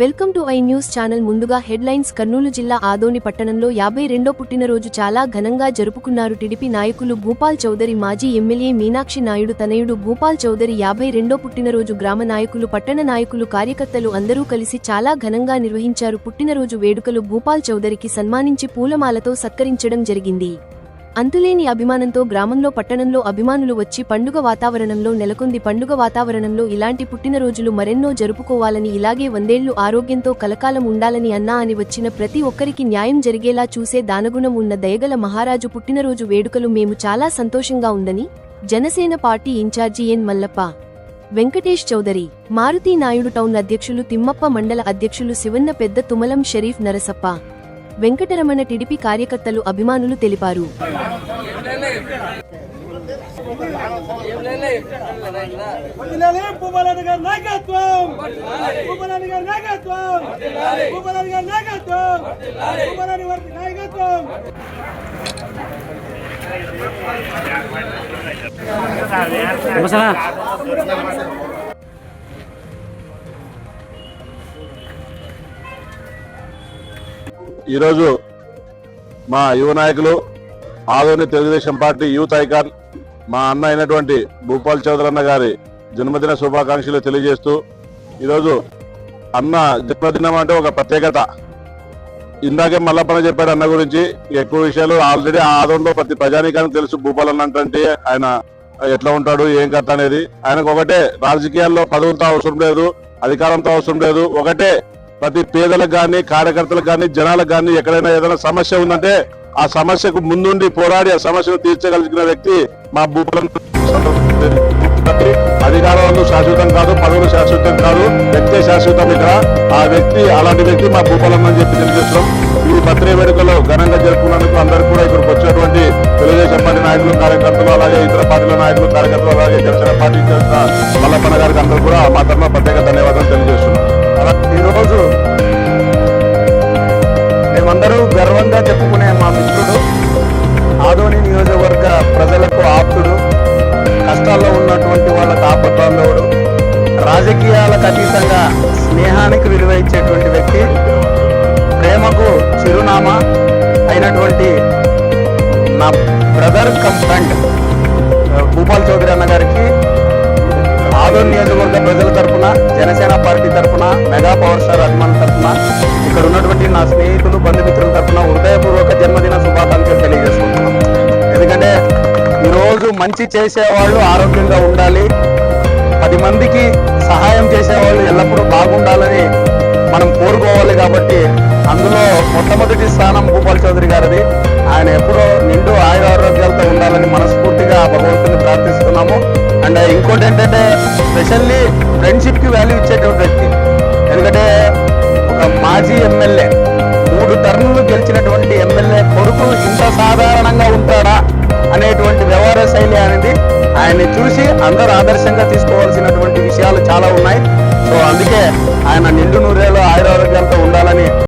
Welcome to I news channel. ముందుగా headlines Kurnool జిల్లా ఆదోని పట్టణంలో యాభై రెండో పుట్టినరోజు చాలా ఘనంగా జరుపుకున్నారు టిడిపి నాయకులు భూపాల్ చౌదరి. మాజీ ఎమ్మెల్యే మీనాక్షి నాయుడు తనయుడు భూపాల్ చౌదరి యాభై రెండో పుట్టినరోజు గ్రామ నాయకులు పట్టణ నాయకులు కార్యకర్తలు అందరూ కలిసి చాలా ఘనంగా నిర్వహించారు. పుట్టినరోజు వేడుకలు భూపాల్ చౌదరికి సన్మానించి పూలమాలతో సత్కరించడం జరిగింది. అంతులేని అభిమానంతో గ్రామంలో పట్టణంలో అభిమానులు వచ్చి పండుగ వాతావరణంలో నెలకొంది. పండుగ వాతావరణంలో ఇలాంటి పుట్టినరోజులు మరెన్నో జరుపుకోవాలని ఇలాగే వందేళ్ళు ఆరోగ్యంతో కలకాలం ఉండాలని అన్నా అని వచ్చిన ప్రతి ఒక్కరికి న్యాయం జరిగేలా చూసే దానగుణం ఉన్న దయగల మహారాజు పుట్టినరోజు వేడుకలు మేము చాలా సంతోషంగా ఉందని Janasena party incharge N Mallappa Venkatesh Chowdary Maruthi Naidu town అధ్యక్షులు తిమ్మప్ప మండల అధ్యక్షులు శివన్న పెద్ద తుమలం షరీఫ్ నరసప్ప వెంకటరమణ టిడిపి కార్యకర్తలు అభిమానులు తెలిపారు. వర్ధిల్లాలి నాయకత్వం ఈరోజు మా యువ నాయకులు Adoni Telugudesam party youth icon మా అన్న అయినటువంటి భూపాల్ చౌదరి అన్న గారి జన్మదిన శుభాకాంక్షలు తెలియజేస్తూ ఈరోజు అన్న జన్మదినం అంటే ఒక ప్రత్యేకత. ఇందాకే మల్లప్పన చెప్పాడు అన్న గురించి ఎక్కువ విషయాలు ఆల్రెడీ ఆదోన్లో ప్రతి ప్రజానీకానికి తెలుసు భూపాల్ అన్న అంటే ఆయన ఎట్లా ఉంటాడు ఏం కథ అనేది. ఆయనకు ఒకటే రాజకీయాల్లో పదవులతో అవసరం లేదు అధికారంతో అవసరం లేదు ఒకటే ప్రతి పేదలకు కానీ కార్యకర్తలకు కానీ జనాలకు కానీ ఎక్కడైనా ఏదైనా సమస్య ఉందంటే ఆ సమస్యకు ముందుండి పోరాడి ఆ సమస్యను తీర్చగలిగిన వ్యక్తి మా భూపాలం అధికారాలు శాశ్వతం కాదు పదవులు శాశ్వతం కాదు వ్యక్తే శాశ్వతం ఇక్కడ. ఆ వ్యక్తి అలాంటి వ్యక్తి మా భూపాలం అని చెప్పి తెలియజేస్తున్నాం. ఈ పత్రిక వేడుకలో ఘనంగా జరుపుకున్నందుకు అందరూ కూడా ఇక్కడికి వచ్చినటువంటి తెలుగుదేశం పార్టీ నాయకులు కార్యకర్తలు అలాగే ఇతర పార్టీల నాయకులు కార్యకర్తలు అలాగే జనసేన పార్టీ చేసిన మల్లప్పన్న గారికి అందరూ కూడా మా తరఫున ప్రత్యేక ధన్యవాదాలు తెలియజేస్తున్నాం. ఈరోజు మేమందరూ గర్వంగా చెప్పుకునే మా మిత్రుడు ఆదోని నియోజకవర్గ ప్రజలకు ఆప్తుడు కష్టాల్లో ఉన్నటువంటి వాళ్ళకు ఆపద్బాంధవుడు రాజకీయాలకు అతీతంగా స్నేహానికి విలువ ఇచ్చేటువంటి వ్యక్తి ప్రేమకు చిరునామా అయినటువంటి నా brother come friend Bhupal Chowdary అన్న గారికి ఆదోన్ నియోజకవర్గ ప్రజల తరపున జనసేన పార్టీ తరఫున మెగా పవర్ స్టార్ అభిమానుల తరఫున ఇక్కడ ఉన్నటువంటి నా స్నేహితులు బంధుమిత్రుల తరపున హృదయపూర్వక జన్మదిన శుభాకాంక్షలు తెలియజేసుకుంటున్నాం. ఎందుకంటే ఈరోజు మంచి చేసేవాళ్ళు ఆరోగ్యంగా ఉండాలి. పది మందికి సహాయం చేసేవాళ్ళు ఎల్లప్పుడూ బాగుండాలని మనం కోరుకోవాలి కాబట్టి అందులో మొట్టమొదటి స్థానం భూపాల్ చౌదరి గారిది. ఆయన ఎప్పుడో నిండు ఆయుర ఆరోగ్యాలతో ఉండాలని మనస్ఫూర్తిగా ఆ భగవంతుని ప్రార్థిస్తున్నాము. అండ్ ఇంకోటి ఏంటంటే స్పెషల్లీ ఫ్రెండ్షిప్కి వాల్యూ ఇచ్చేటువంటి వ్యక్తి. ఎందుకంటే ఒక మాజీ ఎమ్మెల్యే మూడు టర్ములు గెలిచినటువంటి ఎమ్మెల్యే కొడుకు ఇంత సాధారణంగా ఉంటాడా అనేటువంటి వ్యవహార శైలి అనేది ఆయన్ని చూసి అందరూ ఆదర్శంగా తీసుకోవాల్సినటువంటి విషయాలు చాలా ఉన్నాయి. సో అందుకే ఆయన నిండు నూరేళ్ళు ఆయురారోగ్యాలతో ఉండాలని